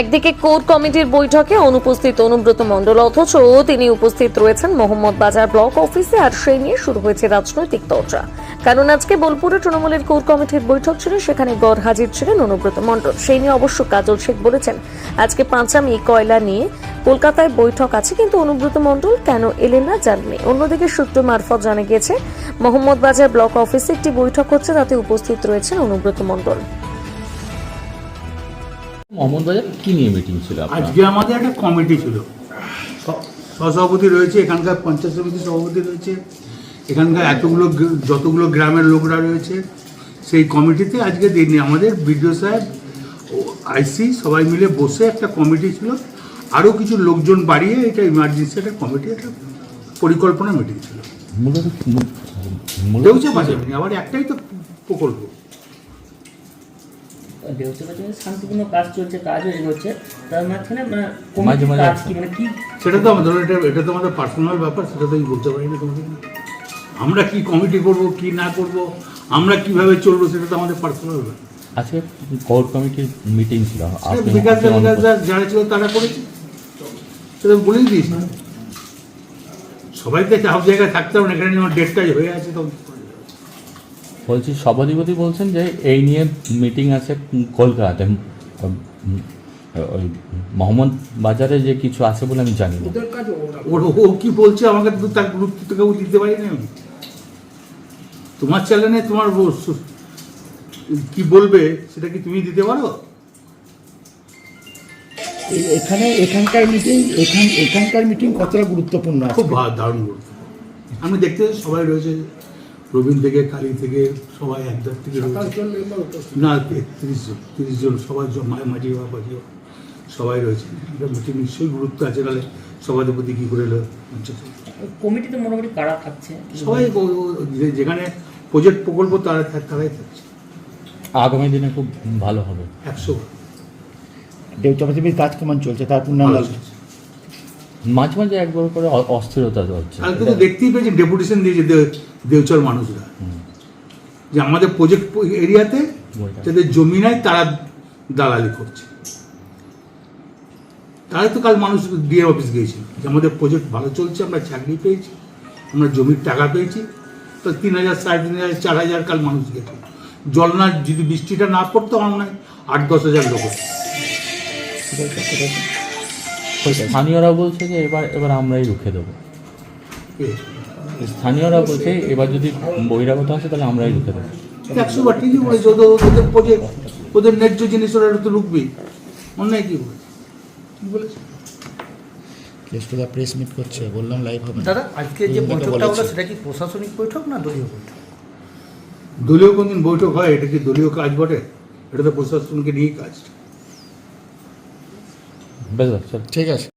একদিকে কোর কমিটির বৈঠকে অনুপস্থিত অনুব্রত মণ্ডল অথচ তিনি উপস্থিত রয়েছেন মোহাম্মদ বাজার ব্লক অফিসে আর সেই নিয়ে শুরু হয়েছে রাজনৈতিক চর্চা কারণ আজকে বোলপুরে তৃণমূলের কোর কমিটির বৈঠক ছিল, সেখানে গড় হাজির ছিলেন অনুব্রত মণ্ডল। সেই নিয়ে অবশ্য কাজল শেখ বলেছেন, আজকে পাঁচামি, কয়লা নিয়ে কলকাতায় বৈঠক আছে, কিন্তু অনুব্রত মণ্ডল কেন এলেন না জাননি অন্যদিকে সূত্র মারফত জানা গিয়েছে, মোহাম্মদ বাজার ব্লক অফিসে একটি বৈঠক হচ্ছে, তাতে উপস্থিত রয়েছেন অনুব্রত মণ্ডল। মোহাম্মদ বাজার কি নিয়ে মিটিং ছিল আজকে আমাদের একটা কমিটি ছিল। স- সহসভাপতি রয়েছে এখানকার পঞ্চায়েত সমিতি সভাপতি রয়েছে এখানকার এতগুলো যতগুলো গ্রামের লোকরা রয়েছে সেই কমিটিতে আজকে দিনে আমাদের বিডিও সাহেব আইসি সবাই মিলে বসে একটা কমিটি ছিল। আরও কিছু লোকজন বাড়িয়ে এটা ইমার্জেন্সি একটা কমিটি একটা পরিকল্পনা মিটিং ছিল। আবার একটাই তো প্রকল্প। দেহতে পাচ্ছে শান্তিপূর্ণ কাজ চলছে কাজও এগোচ্ছে তার মাঝখানে মানে মাঝে মাঝে কাজ কি মানে কি? সেটা তো আমাদের এটা এটা তো আমাদের পার্সোনাল ব্যাপার সেটা তো আমি বলতে পারি না তোমাকে। আমরা কি কমিটি করব কি না করব আমরা কীভাবে চলবো সেটা তো আমাদের পার্সোনাল ব্যাপার। আজকে কোর কমিটির মিটিং ছিল আপনি বিকাশ। যারা ছিল তারা করেছে। সেটা বলেই দিয়েছি। সবাই তো সব জায়গায় থাকতে হবে না এখানে যেমন ডেটটা হয়ে আছে তো বলছি সভাধিপতি বলছেন যে এই নিয়ে মিটিং আছে কলকাতাতে। ওই মোহাম্মদ বাজারে যে কিছু আছে বলে আমি জানি ওর ও কি বলছে আমাকে তো তার গুরুত্ব তো কেউ দিতে পারি না আমি। তোমার চ্যানেলে তোমার কি বলবে সেটা কি তুমি দিতে পারো? এখানে এখানকার মিটিং এখান এখানকার মিটিং কতটা গুরুত্বপূর্ণ খুব দারুণ গুরুত্ব আমি দেখতে সবাই রয়েছে রবীন থেকে কালী থেকে সবাই একদার থেকে না তিরিশ জন তিরিশ জন সবাই জ- মা- মাঝি বা বাজি সবাই রয়েছে। এটা মিটিং নিশ্চয়ই গুরুত্ব আছে নাহলে সভাধিপতি কী করে এলো? কমিটিতে মোটামুটি কারা থাকছে? সবাই যেখানে প্রজেক্ট প্রকল্প তারা তারাই থাকছে। আগামী দিনে খুব ভালো হবে। একশো দেবতা পৃথিবীর কাজ কেমন চলছে? তার পূর্ণাঙ্গ। মাঝে মাঝে একবার করে অস্থিরতা হচ্ছে। কালকে তো দেখতেই পেয়েছি ডেপুটেশন দিয়েছে দেওচর মানুষরা। যে আমাদের প্রজেক্ট এরিয়াতে। যাদের জমি নাই তারা দালালি করছে। তারাই তো কাল মানুষ ডিএম অফিস গিয়েছিল যে আমাদের প্রজেক্ট ভালো চলছে আমরা চাকরি পেয়েছি আমরা জমির টাকা পেয়েছি। তো তিন হাজার সাড়ে তিন হাজার চার হাজার কাল মানুষ গেছে। জল না যদি বৃষ্টিটা না পড়তো আমার হয় আট দশ হাজার লোক। স্থানীয়রা বলছে যে এবার এবার আমরাই রুখে দেবো। স্থানীয়রা বলছে এবার যদি বহিরাগত আসে তাহলে আমরাই রুখে দেবো। একশো বার ঠিকই বলেছে। ওদের ওদের প্রজেক্ট ওদের ন্যায্য জিনিস ওরা তো রুখবেই অন্যায় কি বলেছে? কি বলেছে? কেষ্টদা প্রেস মিট করছে বললাম লাইভ হবে দাদা আজকে যে বৈঠকটা হলো সেটা কি প্রশাসনিক বৈঠক না দলীয় বৈঠক? দলীয় কোনদিন বৈঠক হয় এটা কি দলীয় কাজ বটে? এটা তো প্রশাসনকে নিয়েই কাজ। চল। ঠিক আছে।